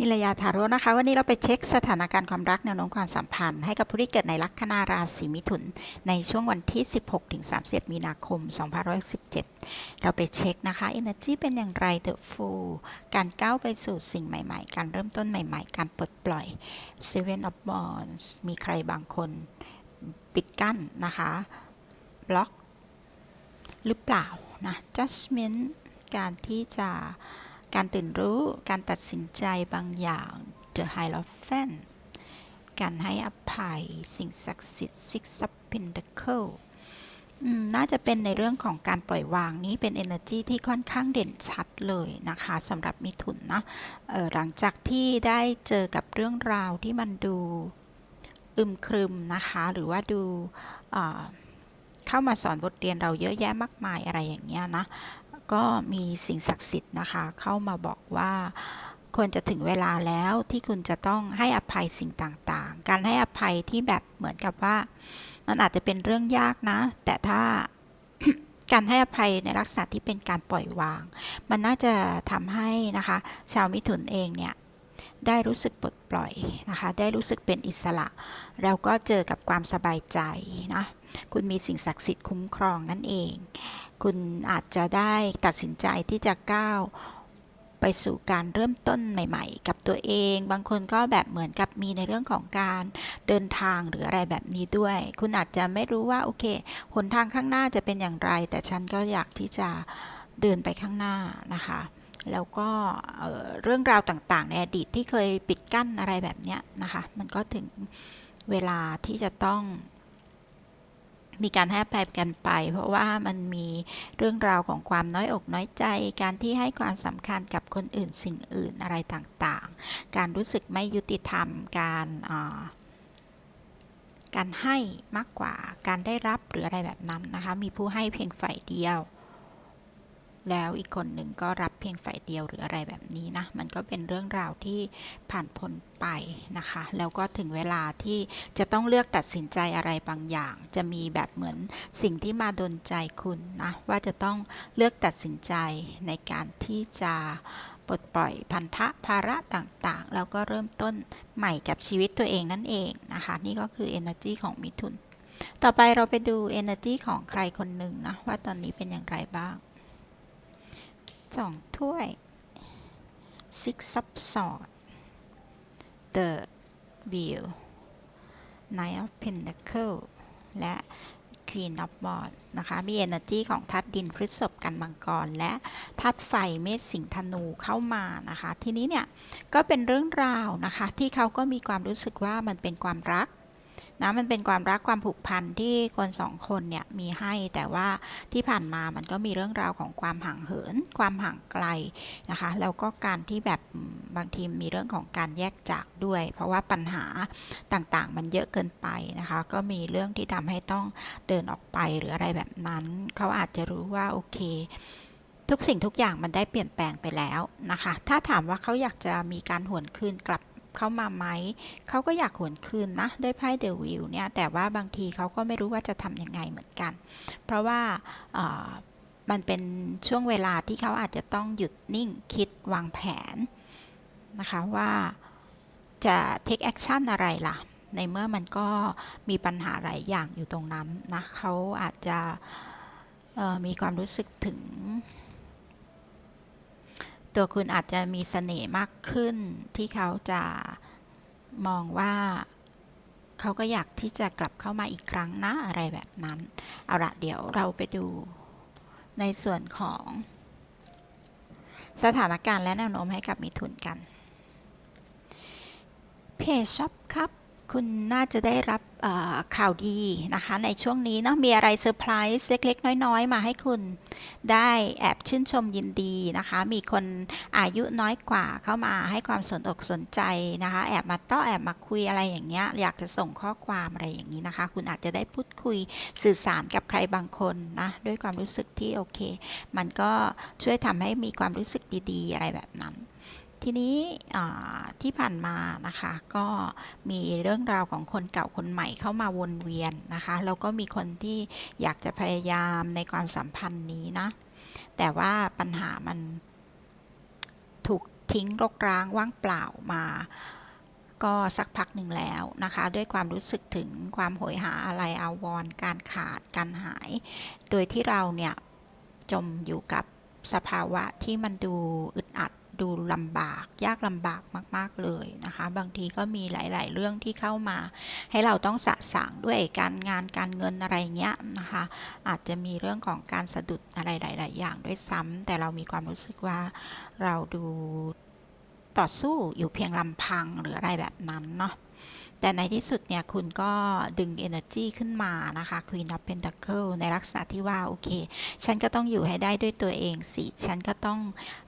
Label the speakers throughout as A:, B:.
A: นิลยาทาร่นะคะ วันนี้เราไปเช็คสถานการณ์ความรักแนวโน้มความสัมพันธ์ ให้กับผู้ที่เกิดในลัคนาราศีมิถุน ในช่วงวันที่ 16ถึง31มีนาคม 2517เราไปเช็คนะคะ Energy เป็นอย่างไร The Fool การก้าวไปสู่สิ่งใหม่ๆ การเริ่มต้นใหม่ๆ การปลดปล่อย Seven of Wands มีใครบางคนปิดกั้นนะคะบล็อกหรือเปล่านะ Judgment การที่จะ การตื่นรู้การตัดสินใจบางอย่าง The Hierophant การให้อภัยสิ่งศักดิ์สิทธิ์ Six of Pentacles น่าจะเป็นในเรื่องของการปล่อยวางนี้เป็น energy ที่ค่อนข้างเด่นชัดเลยนะคะสำหรับมิถุนนะเอ่อหลังจากที่ได้เจอกับเรื่องราวที่มันดูอึมครึมนะคะ หรือว่าดูเข้ามาสอนบทเรียนเราเยอะแยะมากมายอะไรอย่างเงี้ยนะ ก็มีสิ่งศักดิ์สิทธิ์นะคะ เข้ามาบอกว่าควรจะถึงเวลาแล้วที่คุณจะต้องให้อภัยสิ่งต่างๆ การให้อภัยที่แบบเหมือนกับว่า มันอาจจะเป็นเรื่องยากนะ แต่ถ้าการให้อภัยในลักษณะที่เป็นการปล่อยวาง มันน่าจะทำให้นะคะ ชาวมิถุนเองเนี่ยได้รู้สึกปลดปล่อยนะคะ ได้รู้สึกเป็นอิสระ แล้วก็เจอกับความสบายใจนะ คุณมีสิ่งศักดิ์สิทธิ์คุ้มครองนั่นเอง คุณอาจจะได้ตัดสินใจที่จะก้าวไปสู่การเริ่มต้นใหม่ ๆ กับตัวเอง บางคนก็แบบเหมือนกับมีในเรื่องของการเดินทางหรืออะไรแบบนี้ด้วย คุณอาจจะไม่รู้ว่าโอเคหนทางข้างหน้าจะเป็นอย่างไร แต่ฉันก็อยากที่จะเดินไปข้างหน้านะคะ แล้วก็เอ่อเรื่องราวต่างๆในอดีตที่เคยปิดกั้นอะไรแบบนี้นะคะ มันก็ถึงเวลาที่จะต้อง มีการให้อภัยกันไป เพราะว่ามันมีเรื่องราวของความน้อยอกน้อยใจ การที่ให้ความสำคัญกับคนอื่นสิ่งอื่นอะไรต่างๆ การรู้สึกไม่ยุติธรรม การการให้มากกว่าการได้รับหรืออะไรแบบนั้นนะคะ มีผู้ให้เพียงฝ่ายเดียว แล้วอีกคนหนึ่งก็รับเพียงฝ่ายเดียวหรืออะไรแบบนี้นะ มันก็เป็นเรื่องราวที่ผ่านพ้นไปนะคะ แล้วก็ถึงเวลาที่จะต้องเลือกตัดสินใจอะไรบางอย่าง จะมีแบบเหมือนสิ่งที่มาดนใจคุณนะ ว่าจะต้องเลือกตัดสินใจในการที่จะปลดปล่อยพันธะภาระต่างๆ แล้วก็เริ่มต้นใหม่กับชีวิตตัวเองนั่นเองนะคะ นี่ก็คือ energy ของมิถุน ต่อไปเราไปดู energy ของใครคนหนึ่งนะ ว่าตอนนี้เป็นอย่างไรบ้าง สองถ้วย six of swords the wheel nine of pentacle และ queen of wands นะคะ มี energy ของธาตุดินพฤษภกันมังกร และธาตุไฟเมษสิงห์ธนูเข้ามานะคะ ทีนี้เนี่ย ก็เป็นเรื่องราวนะคะ ที่เขาก็มีความรู้สึกว่ามันเป็นความรัก นะมันเป็นความรักความผูกพันที่คนสองคนเนี่ยมีให้แต่ว่าที่ผ่านมามันก็มีเรื่องราวของความห่างเหิน ความห่างไกลนะคะแล้วก็การที่แบบบางทีมีเรื่องของการแยกจากด้วย เพราะว่าปัญหาต่างๆ มันเยอะเกินไปนะคะ ก็มีเรื่องที่ทำให้ต้องเดินออกไปหรืออะไรแบบนั้น เขาอาจจะรู้ว่าโอเคทุกสิ่งทุกอย่างมันได้เปลี่ยนแปลงไปแล้วนะคะ ถ้าถามว่าเขาอยากจะมีการหวนคืนกลับ เข้ามาไหม เขาก็อยากหวนคืนนะด้วยไพ่เดวิวเนี่ย แต่ว่าบางทีเขาก็ไม่รู้ว่าจะทำยังไงเหมือนกัน เพราะว่ามันเป็นช่วงเวลาที่เขาอาจจะต้องหยุดนิ่งคิดวางแผนนะคะว่าจะ take action อะไรล่ะ ในเมื่อมันก็มีปัญหาหลายอย่างอยู่ตรงนั้นนะเขาอาจจะมีความรู้สึกถึง ตัวคุณอาจจะมีเสน่ห์มากขึ้น ที่เขาจะมองว่าเขาก็อยากที่จะกลับเข้ามาอีกครั้งนะอะไรแบบนั้น เอาละเดี๋ยวเราไปดูในส่วนของสถานการณ์และแนวโน้มให้กับมิถุนกัน เพจช็อปครับ คุณน่าจะได้รับข่าวดีนะคะในช่วงนี้เนาะมีอะไรเซอร์ไพรส์เล็ก ๆ น้อย ๆ มาให้คุณได้แอบชื่นชมยินดีนะคะ มีคนอายุน้อยกว่าเข้ามาให้ความสนอกสนใจนะคะ แอบมาต้อแอบมาคุยอะไรอย่างเงี้ยอยากจะส่งข้อความอะไรอย่างนี้นะคะ คุณอาจจะได้พูดคุยสื่อสารกับใครบางคนนะด้วยความรู้สึกที่โอเค มันก็ช่วยทำให้มีความรู้สึกดีๆ อะไรแบบนั้น ทีนี้ที่ผ่านมานะคะก็มีเรื่องราวของคนเก่าคนใหม่เข้ามาวนเวียนนะคะแล้วก็มีคนที่อยากจะพยายามในความสัมพันธ์นี้นะแต่ว่าปัญหามันถูกทิ้งรกร้างว่างเปล่ามาก็สักพักหนึ่งแล้วนะคะ ด้วยความรู้สึกถึงความโหยหาอะไรอาวรณ์การขาดการหาย โดยที่เราเนี่ยจมอยู่กับสภาวะที่มันดูอึดอัด ดูลำบาก ยากลำบากมาก ๆ เลยนะคะ บางทีก็มีหลาย ๆ เรื่องที่เข้ามา ให้เราต้องสะสางด้วยการงานการเงินอะไรเงี้ยนะคะ อาจจะมีเรื่องของการสะดุดอะไรหลาย ๆ อย่างด้วยซ้ำแต่เรามีความรู้สึกว่าเราดูต่อสู้อยู่เพียงลำพังหรืออะไรแบบนั้นเนาะ แต่ในที่สุดเนี่ยคุณก็ดึง energy ขึ้นมานะคะ Queen of Pentacle ในลักษณะที่ว่าโอเค ฉันก็ต้องอยู่ให้ได้ด้วยตัวเองสิ ฉันก็ต้อง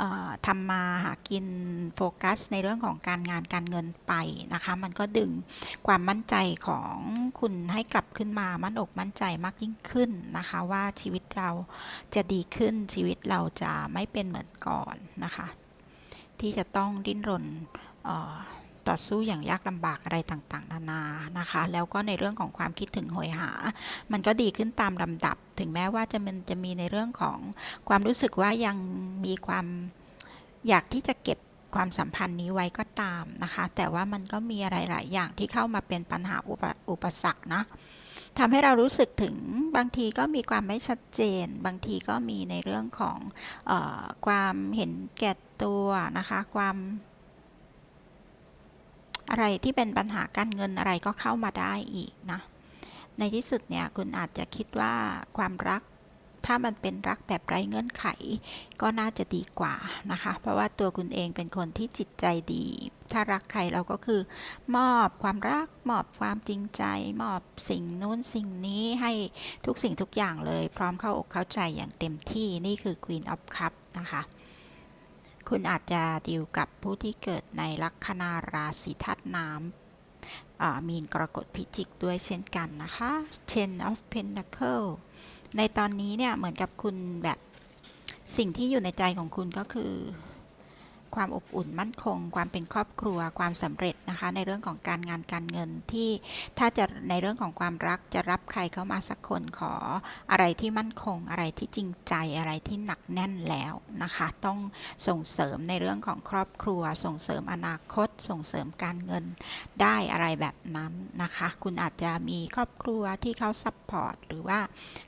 A: ออทำมาหากินโฟกัสในเรื่องของการงานการเงินไปนะคะ มันก็ดึงความมั่นใจของคุณให้กลับขึ้นมามั่นอกมั่นใจมากยิ่งขึ้นนะคะ ว่าชีวิตเราจะดีขึ้นชีวิตเราจะไม่เป็นเหมือนก่อนนะคะ ที่จะต้องดิ้นรนเอ่อ ต่อสู้อย่างยากลำบากอะไรต่างๆ นานานะคะ แล้วก็ในเรื่องของความคิดถึงโหยหา มันก็ดีขึ้นตามลำดับ ถึงแม้ว่าจะมันจะมีในเรื่องของความรู้สึกว่ายังมีความอยากที่จะเก็บความสัมพันธ์นี้ไว้ก็ตามนะคะ แต่ว่ามันก็มีอะไรหลายอย่างที่เข้ามาเป็นปัญหาอุปอปสรรคนะทำให้เรารู้สึกถึงบางทีก็มีความไม่ชัดเจน บางทีก็มีในเรื่องของออความเห็นแก่ตัวนะคะ ความ อะไรที่เป็นปัญหาการเงินอะไรก็เข้ามาได้อีกนะ ในที่สุดเนี่ยคุณอาจจะคิดว่าความรักถ้ามันเป็นรักแบบไร้เงื่อนไข ก็น่าจะดีกว่านะคะ เพราะว่าตัวคุณเองเป็นคนที่จิตใจดี ถ้ารักใครเราก็คือ มอบความรักมอบความจริงใจ มอบสิ่งนู้นสิ่งนี้ให้ทุกสิ่งทุกอย่างเลย พร้อมเข้าอกเข้าใจอย่างเต็มที่นี่คือ Queen of Cup นะคะ คุณอาจจะดีลกับผู้ที่เกิดในลัคนาราศีธาตุน้ำมีนกรกฎพิจิกด้วยเช่นกันนะคะ Ten of Pentacle ในตอนนี้เนี่ยเหมือนกับคุณแบบสิ่งที่อยู่ในใจของคุณก็คือ ความอบอุ่นมั่นคง ความเป็นครอบครัวความสำเร็จนะคะ ในเรื่องของการงานการเงินที่ถ้าจะในเรื่องของความรักจะรับใครเข้ามาสักคนขออะไรที่มั่นคง อะไรที่จริงใจอะไรที่หนักแน่นแล้วนะคะ ต้องส่งเสริมในเรื่องของครอบครัว ส่งเสริมอนาคต ส่งเสริมการเงินได้อะไรแบบนั้นนะคะ คุณอาจจะมีครอบครัวที่เขาซัพพอร์ตหรือว่า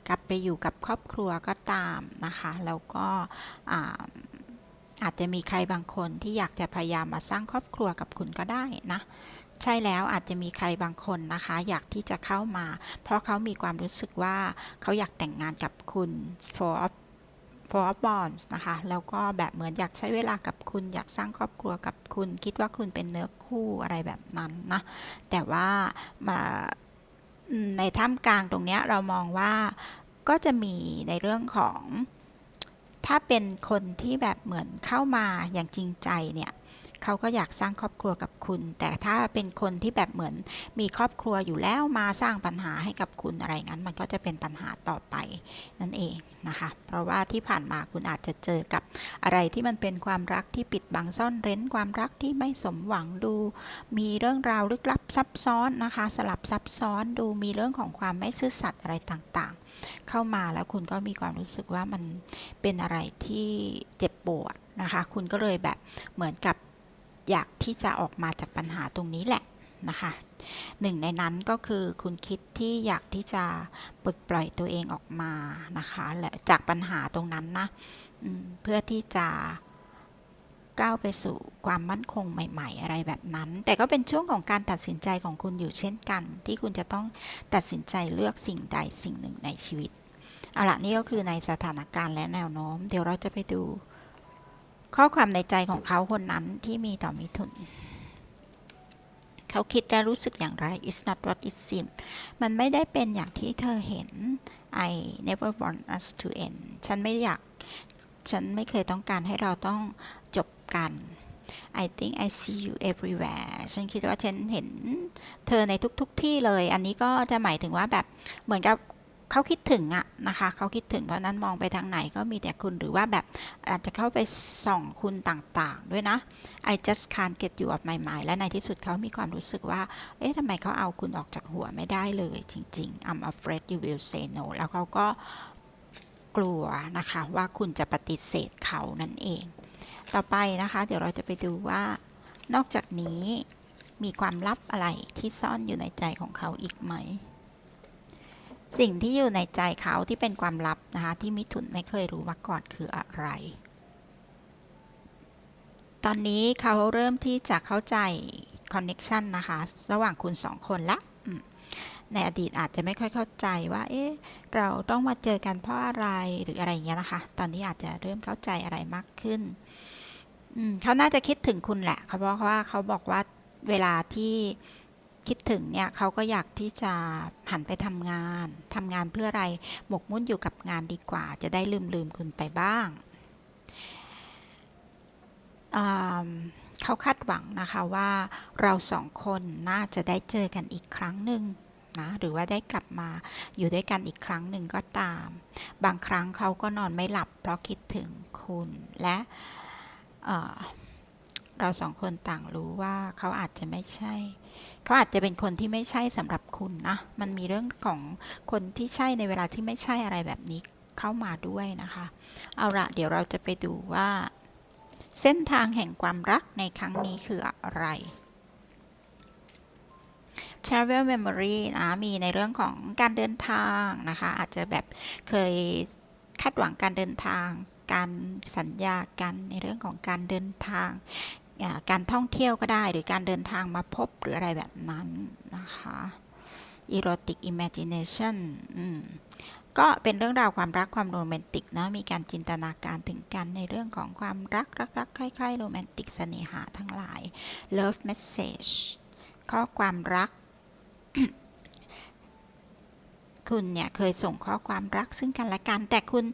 A: กลับไปอยู่กับครอบครัวก็ตามนะคะ แล้วก็อ่า อาจจะมีใครบางคนที่อยากจะพยายามมาสร้างครอบครัวกับคุณก็ได้นะ ใช่แล้วอาจจะมีใครบางคนนะคะ อยากที่จะเข้ามา เพราะเขามีความรู้สึกว่าเขาอยากแต่งงานกับคุณ for of for of bonds นะคะ แล้วก็แบบเหมือนอยากใช้เวลากับคุณอยากสร้างครอบครัวกับคุณ คิดว่าคุณเป็นเนื้อคู่อะไรแบบนั้นนะ แต่ว่ามาในท่ามกลางตรงนี้เรามองว่าก็จะมีในเรื่องของ ถ้าเป็นคนที่แบบเหมือนเข้ามาอย่างจริงใจเนี่ยเขาก็อยากสร้างครอบครัวกับคุณ แต่ถ้าเป็นคนที่แบบเหมือนมีครอบครัวอยู่แล้วมาสร้างปัญหาให้กับคุณอะไรงั้น มันก็จะเป็นปัญหาต่อไปนั่นเองนะคะ เพราะว่าที่ผ่านมาคุณอาจจะเจอกับอะไรที่มันเป็นความรักที่ปิดบังซ่อนเร้น ความรักที่ไม่สมหวังดู มีเรื่องราวลึกลับซับซ้อนนะคะ สลับซับซ้อนดูมีเรื่องของความไม่ซื่อสัตย์อะไรต่างๆ เข้ามาแล้วคุณก็มีความรู้สึกว่ามันเป็นอะไรที่เจ็บปวดนะคะ คุณก็เลยแบบเหมือนกับอยากที่จะออกมาจากปัญหาตรงนี้แหละนะคะหนึ่งในนั้นก็คือคุณคิดที่อยากที่จะปลดปล่อยตัวเองออกมานะคะและจากปัญหาตรงนั้นนะเพื่อที่จะ ก้าวไปสู่ความมั่นคงใหม่ ๆ อะไรแบบนั้น แต่ก็เป็นช่วงของการตัดสินใจของคุณอยู่เช่นกัน ที่คุณจะต้องตัดสินใจเลือกสิ่งใดสิ่งหนึ่งในชีวิตเอาละนี่ก็คือในสถานการณ์และแนวโน้ม เดี๋ยวเราจะไปดู ข้อความในใจของเขาคนนั้นที่มีต่อมิถุนเขาคิดและรู้สึกอย่างไร it's not what it seems มันไม่ได้เป็นอย่างที่เธอเห็น I never want us to end ฉันไม่อยาก ฉันไม่เคยต้องการให้เราต้องจบกัน I think I see you everywhere ฉันคิดว่าฉันเห็นเธอในทุกๆทที่เลย อันนี้ก็จะหมายถึงว่าแบบเหมือนกับเขาคิดถึงอะนะคะเขาคิดถึงเพราะนั้นมองไปทางไหนก็มีแต่คุณหรือว่าแบบอาจจะเข้าไปส่องคุณต่างๆ ด้วยนะ I just can't get you off my mind และในที่สุดเขามีความรู้สึกว่า เอ๊ะทำไมเขาเอาคุณออกจากหัวไม่ได้เลย จริง ๆ I'm afraid you will say no แล้วเขาก็ กลัวนะคะว่าคุณจะปฏิเสธเขานั่นเอง ต่อไปนะคะเดี๋ยวเราจะไปดูว่านอกจากนี้มีความลับอะไรที่ซ่อนอยู่ในใจของเขาอีกไหม สิ่งที่อยู่ในใจเขาที่เป็นความลับนะคะที่มิถุนไม่เคยรู้มาก่อนคืออะไร ตอนนี้เขาเริ่มที่จะเข้าใจคอนเน็ชันนะคะ ระหว่างคุณสองคนละ ในอดีตอาจจะไม่ค่อยเข้าใจว่า เอ๊ะ เราต้องมาเจอกันเพราะอะไรหรืออะไรอย่างเงี้ยนะคะ ตอนนี้อาจจะเริ่มเข้าใจอะไรมากขึ้น เขาน่าจะคิดถึงคุณแหละเขาบอกว่าเขาบอกว่าเวลาที่คิดถึงเนี่ยเขาก็อยากที่จะหันไปทำงานทำงานเพื่ออะไรหมกมุ่นอยู่กับงานดีกว่า จะได้ลืมลืมคุณไปบ้างอ่าเขาคาดหวังนะคะว่าเราสองคนน่าจะได้เจอกันอีกครั้งหนึ่ง นะ หรือว่าได้กลับมาอยู่ด้วยกันอีกครั้งหนึ่งก็ตาม บางครั้งเขาก็นอนไม่หลับ เพราะคิดถึงคุณและเเราสองคนต่างรู้ว่าเขาอาจจะไม่ใช่ เขาอาจจะเป็นคนที่ไม่ใช่สำหรับคุณนะ มันมีเรื่องของคนที่ใช่ในเวลาที่ไม่ใช่อะไรแบบนี้เข้ามาด้วยนะคะ เอาละเดี๋ยวเราจะไปดูว่า เส้นทางแห่งความรักในครั้งนี้คืออะไร Travel Memory นะมีในเรื่องของการเดินทางนะคะ อาจจะแบบเคยคาดหวังการเดินทาง การสัญญากันในเรื่องของการเดินทาง การท่องเที่ยวก็ได้ หรือการเดินทางมาพบหรืออะไรแบบนั้นนะคะ Erotic Imagination ก็เป็นเรื่องราวความรักความโรแมนติกนะมีการจินตนาการถึงกันในเรื่องของความรักรักรักใคล้ายๆโรแมนติกเสน่หาทั้งหลาย Love Message ข้อความรัก คุณเนี่ยเคยส่งข้อความรักซึ่งกันและกัน แต่คุณ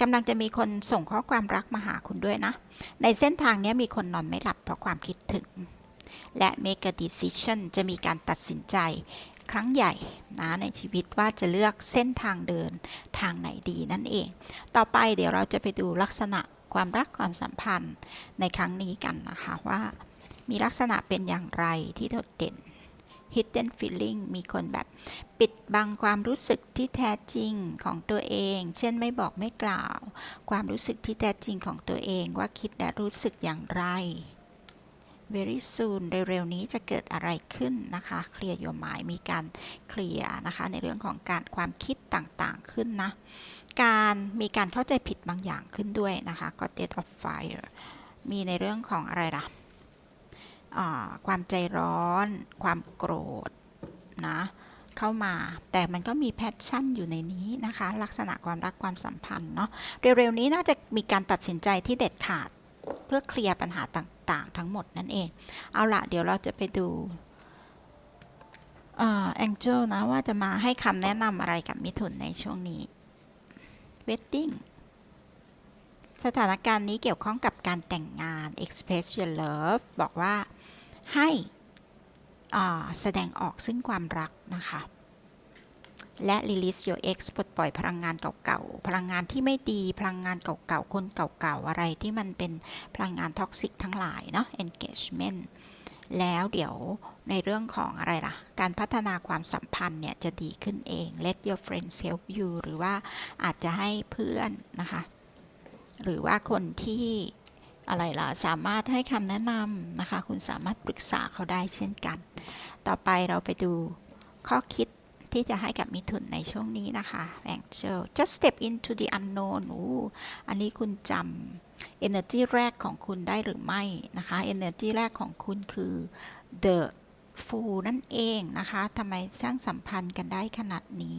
A: กำลังจะมีคนส่งข้อความรักมาหาคุณด้วยนะ ในเส้นทางนี้มีคนนอนไม่หลับเพราะความคิดถึง และ make a decision จะมีการตัดสินใจครั้งใหญ่นะในชีวิตว่าจะเลือกเส้นทางเดินทางไหนดีนั่นเอง ต่อไปเดี๋ยวเราจะไปดูลักษณะความรักความสัมพันธ์ในครั้งนี้กันนะคะว่า มีลักษณะเป็นอย่างไรที่โดดเด่น hidden feeling มีคนแบบปิดบังความรู้สึกที่แท้จริงของตัวเอง เช่นไม่บอกไม่กล่าว ความรู้สึกที่แท้จริงของตัวเองว่าคิดและรู้สึกอย่างไร very soon เร็วๆนี้จะเกิดอะไรขึ้นนะคะ เคลียร์ your mind มีการเคลียร์นะคะ ในเรื่องของการความคิดต่างๆขึ้นนะ การมีการเข้าใจผิดบางอย่างขึ้นด้วยนะคะ ก็ death of fire มีในเรื่องของอะไรล่ะอ่า ความใจร้อน ความโกรธนะเข้ามาแต่มันก็มีแพชชั่นอยู่ในนี้นะคะ ลักษณะความรักความสัมพันธ์เนาะเร็วๆนี้น่าจะมีการตัดสินใจที่เด็ดขาดเพื่อเคลียร์ปัญหาต่างๆ ทั้งหมดนั่นเอง เอาละเดี๋ยวเราจะไปดูแองเจลนะว่าจะมาให้คำแนะนำอะไรกับมิถุนในช่วงนี้ wedding สถานการณ์นี้เกี่ยวข้องกับการแต่งงาน express your love บอกว่า ให้แสดงออกซึ่งความรักนะคะ และ release your ex ปลดปล่อยพลังงานเก่าๆ พลังงานที่ไม่ดี พลังงานเก่าๆ คนเก่าๆ อะไรที่มันเป็นพลังงานท็อกซิกทั้งหลายเนาะ engagement แล้วเดี๋ยวในเรื่องของอะไรล่ะ การพัฒนาความสัมพันธ์เนี่ย จะดีขึ้นเอง let your friends help you หรือว่าอาจจะให้เพื่อนนะคะ หรือว่าคนที่ อะไรล่ะ สามารถให้คำแนะนำนะคะ คุณสามารถปรึกษาเขาได้เช่นกัน ต่อไปเราไปดูข้อคิดที่จะให้กับมิถุนในช่วงนี้นะคะ Angel just step into the unknown อู้อันนี้คุณจำ energy แรกของคุณได้หรือไม่นะคะ energy แรกของคุณคือ the fool นั่นเองนะคะทำไมช่างสัมพันธ์กันได้ขนาดนี้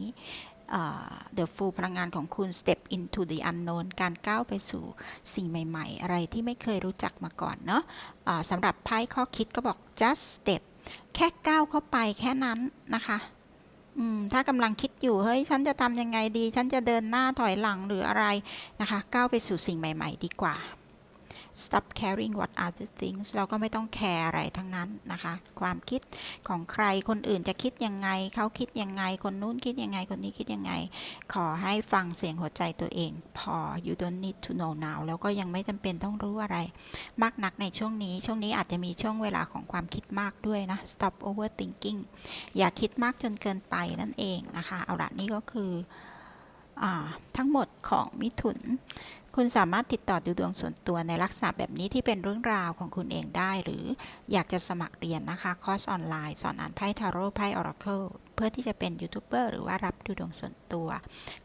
A: The Fool พลังงานของคุณ Step into the unknown การก้าวไปสู่สิ่งใหม่ ๆ อะไรที่ไม่เคยรู้จักมาก่อนเนาะะสำหรับไพ่ข้อคิดก็บอก just step แค่ก้าวเข้าไปแค่นั้นนะคะถ้ากำลังคิดอยู่ เฮ้ย ฉันจะทำยังไงดี ฉันจะเดินหน้าถอยหลังหรืออะไรนะคะ ก้าวไปสู่สิ่งใหม่ ๆ ดีกว่า stop caring what other things เราก็ไม่ต้องแคร์อะไรทั้งนั้นนะคะ ความคิดของใครคนอื่นจะคิดยังไง เขาคิดยังไง คนนู้นคิดยังไง คนนี้คิดยังไง ขอให้ฟังเสียงหัวใจตัวเอง พอ you don't need to know now แล้วก็ยังไม่จำเป็นต้องรู้อะไร มากนักในช่วงนี้ ช่วงนี้อาจจะมีช่วงเวลาของความคิดมากด้วยนะ stop overthinking อย่าคิดมากจนเกินไปนั่นเองนะคะ เอาละนี่ก็คืออทั้งหมดของมิถุน คุณสามารถติดต่อดูดวงส่วนตัวในลักษณะแบบนี้ที่เป็นเรื่องราวของคุณเองได้ หรืออยากจะสมัครเรียนนะคะคอร์สออนไลน์สอนอ่านไพ่ทาโร่ไพ่ออราเคิลเพื่อที่จะเป็นยูทูบเบอร์หรือว่ารับดูดวงส่วนตัว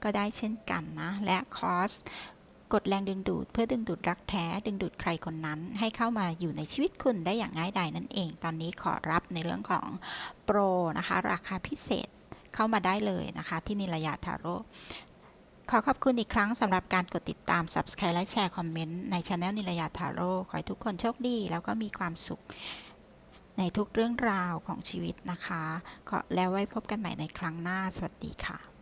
A: ก็ได้เช่นกันนะและคอร์สกดแรงดึงดูดเพื่อดึงดูดรักแท้ดึงดูดใครคนนั้น ให้เข้ามาอยู่ในชีวิตคุณได้อย่างง่ายดายนั่นเอง ตอนนี้ขอรับในเรื่องของโปรนะคะ ราคาพิเศษเข้ามาได้เลยนะคะ ที่นิลยาทาโร่ ขอขอบคุณอีกครั้งสำหรับการกดติดตาม Subscribe และแชร์คอมเมนต์ในช anel นิรยาทาโร่ขอให้ทุกคนโชคดี แล้วก็มีความสุข ในทุกเรื่องราวของชีวิตนะคะก็แล้วไว้พบกันใหม่ในครั้งหน้า สวัสดีค่ะ